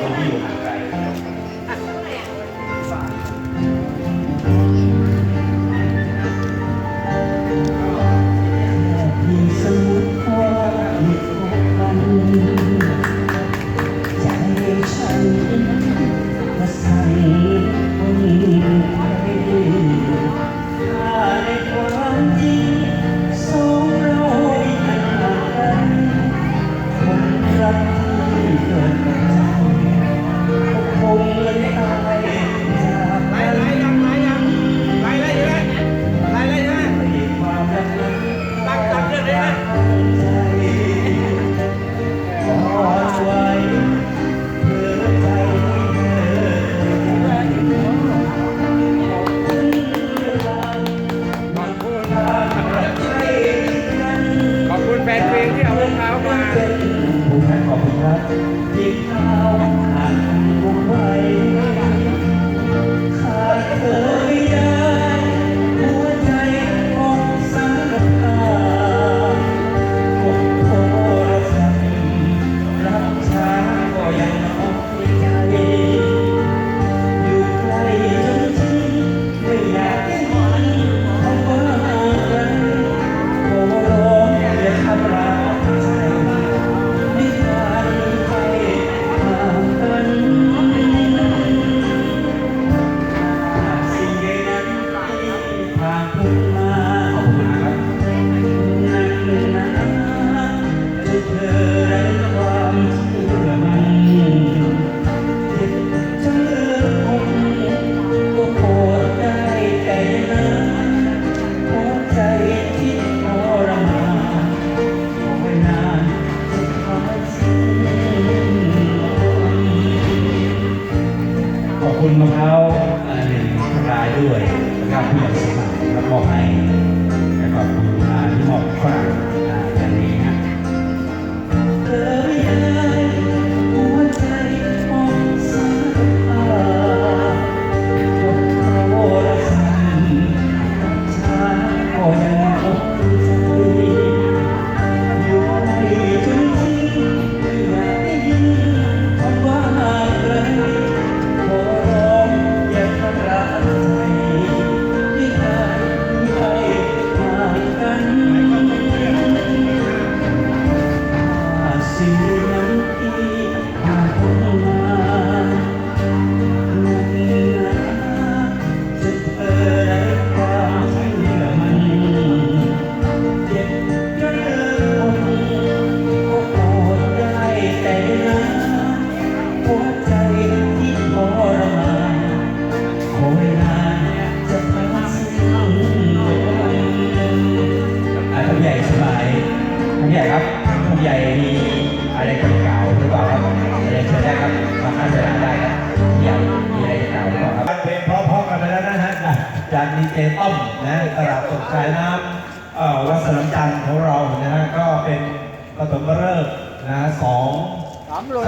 ค รักที่เขาอ่ คุณมะพร้าวอันหนึ่งรายด้วยนะครับผู้ใหญ่สมัยรแล้วมอบให้นะครับ ผู้ใหญ่ครับท่านผู้ใหญ่มีอะไรจะกล่าวหรือเปล่าครับอะไรเชิญได้ครับมาข้าราชกาได้ครับผู้ใหญ่มีอะไรจะกล่าวหรือเปล่าครับเพลงเพราะๆกันไปแล้วนะฮะจากดีเจต้อมนะตลาดสดชายน้ำวัดสนามจันทร์ของเรานะฮะก็เป็นปฐมฤกษ์นะฮะสอง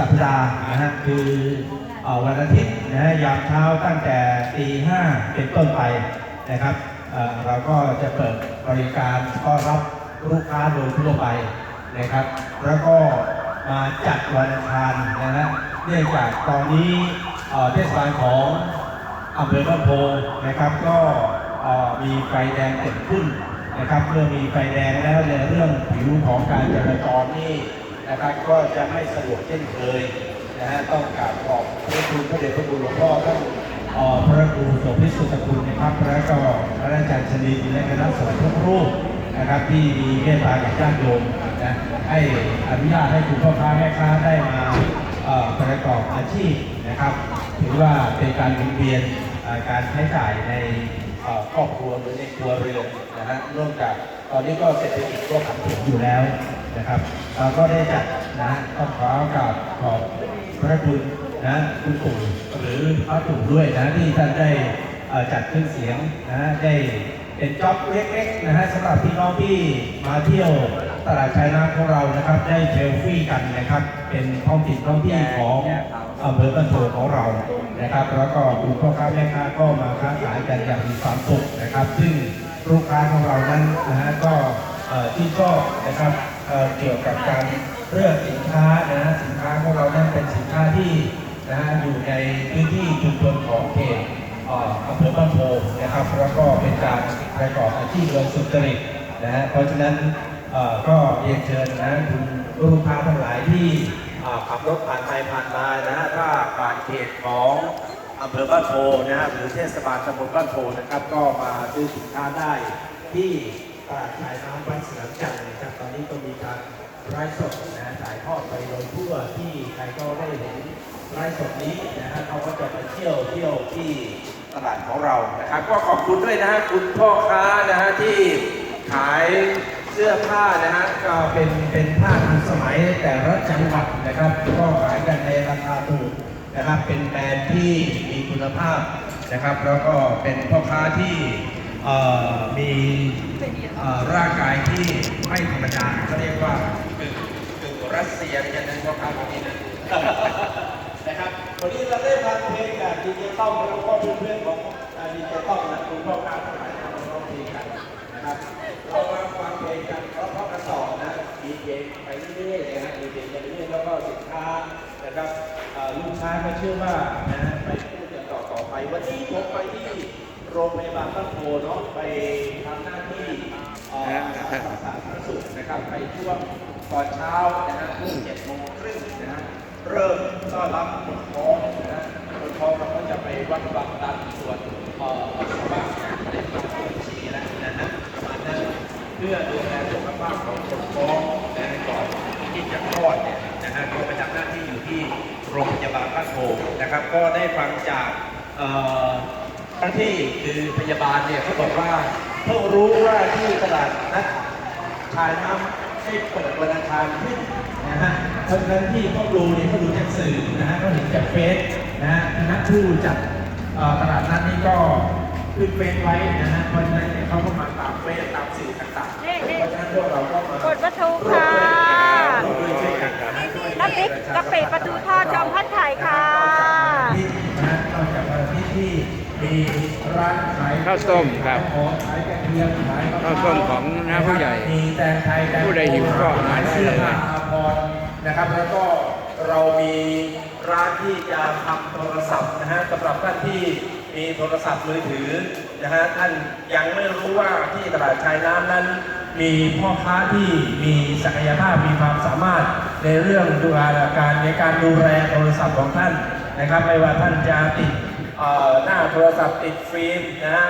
สัปดาห์นะฮะคือวันอาทิตย์นะฮะยามเช้าตั้งแต่ตีห้าเป็นต้นไปนะครับเราก็จะเปิดบริการต้อนรับ ลูกค้าโดยทั่วไปนะครับ แล้วก็มาจัดวันอังคารนะฮะเนื่องจากตอนนี้เอ่อเทศบาลของอำเภอบ้านโพนะครับ ก็เอ่อมีไฟแดงเกิดขึ้นนะครับเมื่อมีไฟแดงแล้วในเรื่องผิวของการจราจรนี่นะครับก็จะไม่สะดวกเช่นเคยนะฮะต้องกราบขอบพระคุณพระเดชพระคุณหลวงพ่อท่านเอ่อพระครูโสภิสุตคุณนะครับแล้วก็พระอาจารย์ชนีและคณะสงฆ์ทุกรูป นะครับที่มีเมตตากับญาติโยมนะให้อนุญาตให้คุณพ่อค้าแม่ค้าได้มาประกอบอาชีพนะครับ ถือว่าเป็นการหมุนเวียนเอ่อการใช้จ่ายในครอบครัวหรือในครัวเรือนนะฮะเนื่องจากตอนนี้ก็เศรษฐกิจก็ผันผวนอยู่แล้วนะครับเราก็ได้จัดนะฮะต้องขอโอกาสขอบพระคุณนะคุณปู่หรือพระปู่ด้วยนะที่ท่านได้อ่อจัดเครื่องเสียงนะได้ เป็นจ็อบเล็กๆนะฮะสำหรับพี่น้องที่มาเที่ยวตลาดชายน้ำของเรานะครับ ได้เซลฟี่กันนะครับ เป็นท้องถิ่นท้องที่ของอำเภอบ้านโพของเรานะครับ แล้วก็คุณพ่อค้าแม่ค้าก็มาค้าขายกันอย่างมีความสุขนะครับ ซึ่งลูกค้าของเรานั้นนะฮะก็ที่ชอบนะครับเกี่ยวกับการเลือกสินค้านะฮะสินค้าของเรานั้นเป็นสินค้าที่นะอยู่ในพื้นที่ชุมชนของเขต อำเภอบ้านโพนะครับ แล้วก็เป็นการประกอบอาชีพโดยสุจริตนะฮะเพราะฉะนั้นก็เรียนเชิญนะคุณลูกค้าทั้งหลายที่ขับรถผ่านไปผ่านมานะฮะถ้าผ่านเขตของอำเภอบ้านโพนะฮะหรือเทศบาลตำบลบ้านโพนะครับ ก็มาซื้อสินค้าได้ที่ตลาดชายน้ำวัดเสือจันทร์นะครับตอนนี้ก็มีการไลฟ์สดนะฮะถ่ายทอดไปโดยทั่วที่ใครก็ได้เห็น ไลฟ์สดนี้นะฮะเขาก็จะไปเที่ยวเที่ยวที่ตลาดของเรานะครับ ก็ขอบคุณด้วยนะฮะคุณพ่อค้านะฮะที่ขายเสื้อผ้านะฮะก็เป็นเป็นผ้าทันสมัยแต่ละจังหวัดนะครับ ก็ขายกันในราคาถูกนะครับ เป็นแบรนด์ที่มีคุณภาพนะครับ แล้วก็เป็นพ่อค้าที่มีร่างกายที่ไม่ธรรมดาเขาเรียกว่ากึ่งกึ่งรัสเซียเนี่ยนะพ่อค้าคนนี้นะ นะครับ วันนี้เราได้ฟังเพลงจากดีเจต้อมแล้วก็เพื่อนๆของดีเจต้อมนะคุณพ่อค้าทั้งหลายทำร้องเพลงกันนะครับ เรามาฟังเพลงกันเราะเพราะกันต่อนะดีเจไปเรื่อยๆนะฮะดีเจไปเรื่อยๆแล้วก็สินค้านะครับลูกค้าก็เชื่อว่านะไปพูดกันต่อต่อไป วันนี้ผมไปที่โรงพยาบาลบ้านโพเนาะไปทำหน้าที่สาธารณสุขนะครับไปช่วงตอนเช้านะฮะช่วงเจ็ดโมงครึ่งนะฮะ เริ่มต้อนรับคนท้องนะคนท้องเราก็จะไปวัดความดันส่วนเอ่อปัสสาวะในปากตัวฉี่แล้วนะฮะประมาณนั้นเพื่อดูแลสุขภาพของคนท้องนะก่อนที่จะคลอดเนี่ยนะฮะก็ประจำหน้าที่อยู่ที่โรงพยาบาลบ้านโพนะครับ ก็ได้ฟังจากเอ่อเจ้านที่คือพยาบาลเนี่ยเขาบอกว่าเพิ่งรู้ว่าที่ตลาดนัดชายน้ำ ให้เปิดวันอังคารขึ้นนะฮะเพราะฉะนั้นที่เขาดูเนี่ยเขาดูจากสื่อนะฮะเขาเห็นจากเฟซนะฮะคณะผู้จัดเอ่อตลาดนัดนี่ก็ขึ้นเฟซไว้นะฮะเพราะฉะนั้นเนี่ยเขาก็มาตามเฟซตามสื่อต่างๆนี่นี่เพราะฉะนั้นพวกเราก็มากดประตูค่ะร่วมด้วยช่วยกันนะฮะช่วยน้ำพริกกะปิปลาทูทอดจอมพัดไข่ค่ะที่นะฮะนอกจากวันอาทิตย์ที่มีร้าน ขายข้าวต้มครับขายของขายกระเทียมขายมะพร้ข้าวต้มของน้าผู้ใหญ่มีแตงไทยแตงผู้ใดหิวก็หาได้เลยเสื้อผ้าอาภรณ์นะครับ แล้วก็เรามีร้านที่จะทำโทรศัพท์นะฮะสำหรับท่านที่มีโทรศัพท์มือถือนะฮะท่านยังไม่รู้ว่าที่ตลาดชายน้ำนั้น มีพ่อค้าที่มีศักยภาพมีความสามารถในเรื่องดูแลการในการดูแลโทรศัพท์ของท่านนะครับ ไม่ว่าท่านจะติดเอ่อ หน้าโทรศัพท์ติดฟิล์มนะฮะ